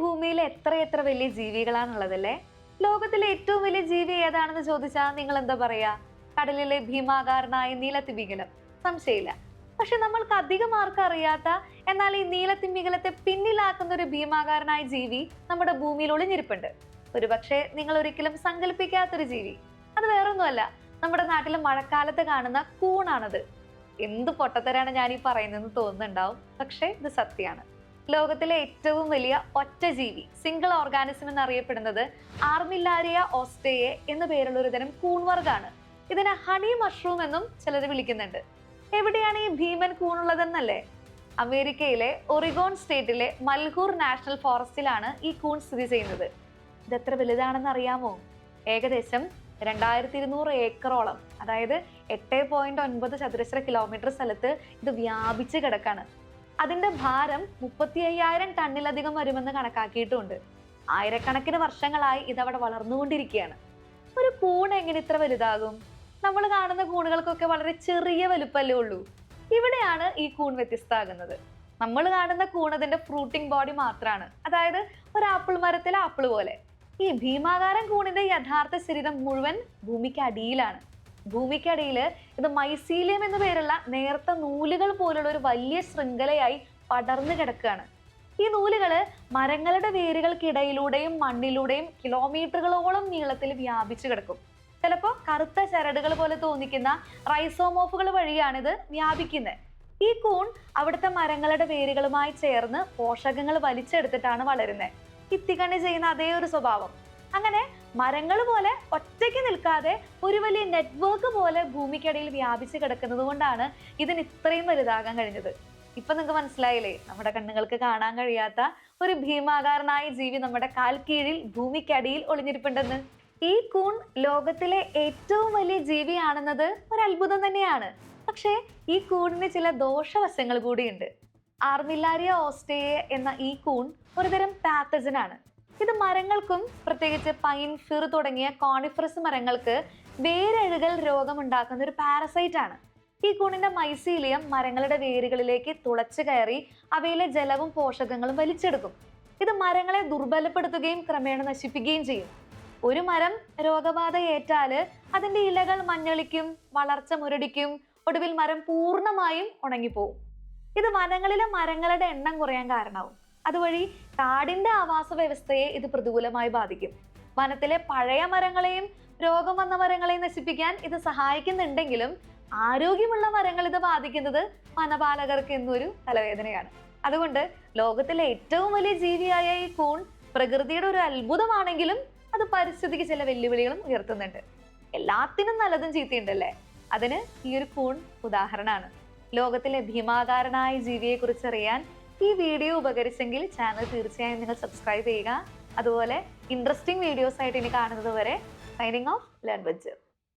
ഭൂമിയിൽ എത്ര എത്ര വലിയ ജീവികളാണുള്ളതല്ലേ? ലോകത്തിലെ ഏറ്റവും വലിയ ജീവി ഏതാണെന്ന് ചോദിച്ചാൽ നിങ്ങൾ എന്താ പറയാ? കടലിലെ ഭീമാകാരനായ നീലത്തിമിംഗലം. സംശയമില്ല. പക്ഷെ നമ്മൾക്ക് അധികം ആർക്കും അറിയാത്ത എന്നാൽ ഈ നീലത്തിമിംഗലത്തെ പിന്നിലാക്കുന്ന ഒരു ഭീമാകാരനായ ജീവി നമ്മുടെ ഭൂമിയിൽ ഒളിഞ്ഞിരിപ്പുണ്ട്. ഒരുപക്ഷെ നിങ്ങൾ ഒരിക്കലും സങ്കല്പിക്കാത്തൊരു ജീവി. അത് വേറൊന്നുമല്ല നമ്മുടെ നാട്ടിലെ മഴക്കാലത്ത് കാണുന്ന കൂണാണത്. എന്ത് പൊട്ടത്തരാണ് ഞാൻ ഈ പറയുന്നതെന്ന് തോന്നുന്നുണ്ടാവും. പക്ഷേ ഇത് സത്യമാണ്. ലോകത്തിലെ ഏറ്റവും വലിയ ഒറ്റ ജീവി സിംഗിൾ ഓർഗാനിസം എന്നറിയപ്പെടുന്നത് ആർമില്ലാരിയ ഓസ്റ്റേയെ എന്ന പേരുള്ള ഒരു തരം കൂൺവർഗാണ്. ഇതിനെ ഹണി മഷ്റൂം എന്നും ചിലർ വിളിക്കുന്നുണ്ട്. എവിടെയാണ് ഈ ഭീമൻ കൂണുള്ളതെന്നല്ലേ? അമേരിക്കയിലെ ഒറിഗോൺ സ്റ്റേറ്റിലെ മൽഹൂർ നാഷണൽ ഫോറസ്റ്റിലാണ് ഈ കൂൺ സ്ഥിതി ചെയ്യുന്നത്. ഇത് എത്ര വലുതാണെന്ന് അറിയാമോ? ഏകദേശം രണ്ടായിരത്തി ഇരുന്നൂറ് ഏക്കറോളം അതായത് എട്ട് പോയിന്റ് ഒൻപത് ചതുരശ്ര കിലോമീറ്റർ സ്ഥലത്ത് ഇത് വ്യാപിച്ച് കിടക്കാണ്. അതിന്റെ ഭാരം മുപ്പത്തി അയ്യായിരം ടണ്ണിലധികം വരുമെന്ന് കണക്കാക്കിയിട്ടുണ്ട്. ആയിരക്കണക്കിന് വർഷങ്ങളായി ഇതവിടെ വളർന്നുകൊണ്ടിരിക്കുകയാണ്. ഒരു കൂൺ എങ്ങനെ ഇത്ര വലുതാകും? നമ്മൾ കാണുന്ന കൂണുകൾക്കൊക്കെ വളരെ ചെറിയ വലുപ്പമല്ലേ ഉള്ളൂ. ഇവിടെയാണ് ഈ കൂൺ വ്യത്യസ്തമാകുന്നത്. നമ്മൾ കാണുന്ന കൂൺ അതിന്റെ ഫ്രൂട്ടിംഗ് ബോഡി മാത്രമാണ് അതായത് ഒരു ആപ്പിൾ മരത്തിലെ ആപ്പിൾ പോലെ. ഈ ഭീമാകാരം കൂണിന്റെ യഥാർത്ഥ ശരീരം മുഴുവൻ ഭൂമിക്ക് അടിയിലാണ്. ഭൂമിക്കടിയിൽ ഇത് മൈസീലിയം എന്ന പേരുള്ള നേർത്ത നൂലുകൾ പോലുള്ള ഒരു വലിയ ശൃംഖലയായി പടർന്നു കിടക്കുകയാണ്. ഈ നൂലുകൾ മരങ്ങളുടെ വേരുകൾക്കിടയിലൂടെയും മണ്ണിലൂടെയും കിലോമീറ്ററുകളോളം നീളത്തിൽ വ്യാപിച്ചു കിടക്കും. ചിലപ്പോൾ കറുത്ത ചരടുകൾ പോലെ തോന്നിക്കുന്ന റൈസോമോഫുകൾ വഴിയാണിത് വ്യാപിക്കുന്നത് ഈ കൂൺ അവിടുത്തെ മരങ്ങളുടെ വേരുകളുമായി ചേർന്ന് പോഷകങ്ങൾ വലിച്ചെടുത്തിട്ടാണ് വളരുന്നത് ഇത്തിക്കണ്ണി ചെയ്യുന്ന അതേ ഒരു സ്വഭാവം. അങ്ങനെ മരങ്ങൾ പോലെ ഒറ്റയ്ക്ക് നിൽക്കാതെ ഒരു വലിയ നെറ്റ്വർക്ക് പോലെ ഭൂമിക്കടിയിൽ വ്യാപിച്ച് കിടക്കുന്നത് കൊണ്ടാണ് ഇതിന് ഇത്രയും വലുതാകാൻ കഴിഞ്ഞത്. ഇപ്പൊ നിങ്ങൾക്ക് മനസ്സിലായില്ലേ? നമ്മുടെ കണ്ണുകൾക്ക് കാണാൻ കഴിയാത്ത ഒരു ഭീമാകാരനായ ജീവി നമ്മുടെ കാൽക്കീഴിൽ കീഴിൽ ഭൂമിക്കടിയിൽ ഒളിഞ്ഞിരിപ്പുണ്ടെന്ന്. ഈ കൂൺ ലോകത്തിലെ ഏറ്റവും വലിയ ജീവിയാണെന്നത് ഒരു അത്ഭുതം തന്നെയാണ്. പക്ഷേ ഈ കൂണിന് ചില ദോഷവശങ്ങൾ കൂടിയുണ്ട്. ആർമില്ലാരിയ ഓസ്റ്റേയെ എന്ന ഈ കൂൺ ഒരുതരം പാത്തജൻ ആണ്. ഇത് മരങ്ങൾക്കും പ്രത്യേകിച്ച് പൈൻ ഫിർ തുടങ്ങിയ കോണിഫറസ് മരങ്ങൾക്ക് വേരഴുകൽ രോഗമുണ്ടാക്കുന്ന ഒരു പാരസൈറ്റ് ആണ്. ഈ കൂണിന്റെ മൈസീലിയം മരങ്ങളുടെ വേരുകളിലേക്ക് തുളച്ചു കയറി അവയിലെ ജലവും പോഷകങ്ങളും വലിച്ചെടുക്കും. ഇത് മരങ്ങളെ ദുർബലപ്പെടുത്തുകയും ക്രമേണ നശിപ്പിക്കുകയും ചെയ്യും. ഒരു മരം രോഗബാധ ഏറ്റാൽ അതിന്റെ ഇലകൾ മഞ്ഞളിക്കും വളർച്ച മുരടിക്കും ഒടുവിൽ മരം പൂർണമായും ഉണങ്ങിപ്പോവും. ഇത് വനങ്ങളിലെ മരങ്ങളുടെ എണ്ണം കുറയാൻ കാരണമാവും. അതുവഴി കാടിന്റെ ആവാസ വ്യവസ്ഥയെ ഇത് പ്രതികൂലമായി ബാധിക്കും. വനത്തിലെ പഴയ മരങ്ങളെയും രോഗം വന്ന മരങ്ങളെയും നശിപ്പിക്കാൻ ഇത് സഹായിക്കുന്നുണ്ടെങ്കിലും ആരോഗ്യമുള്ള മരങ്ങൾ ഇത് ബാധിക്കുന്നത് വനപാലകർക്ക് എന്നൊരു തലവേദനയാണ്. അതുകൊണ്ട് ലോകത്തിലെ ഏറ്റവും വലിയ ജീവിയായ ഈ കൂൺ പ്രകൃതിയുടെ ഒരു അത്ഭുതമാണെങ്കിലും അത് പരിസ്ഥിതിക്ക് ചില വെല്ലുവിളികളും ഉയർത്തുന്നുണ്ട്. എല്ലാത്തിനും നല്ലതും ചീത്തയുണ്ടല്ലേ? അതിന് ഈ ഒരു കൂൺ ഉദാഹരണമാണ്. ലോകത്തിലെ ഭീമാകാരനായ ജീവിയെ കുറിച്ച് അറിയാൻ ഈ വീഡിയോ ഉപകരിച്ചെങ്കിൽ ചാനൽ തീർച്ചയായും നിങ്ങൾ സബ്സ്ക്രൈബ് ചെയ്യുക. അതുപോലെ ഇൻട്രസ്റ്റിംഗ് വീഡിയോസ് ആയിട്ട് ഇനി കാണുന്നത് വരെ സൈനിങ് ഓഫ് ലേൺ ബഡ്ജ്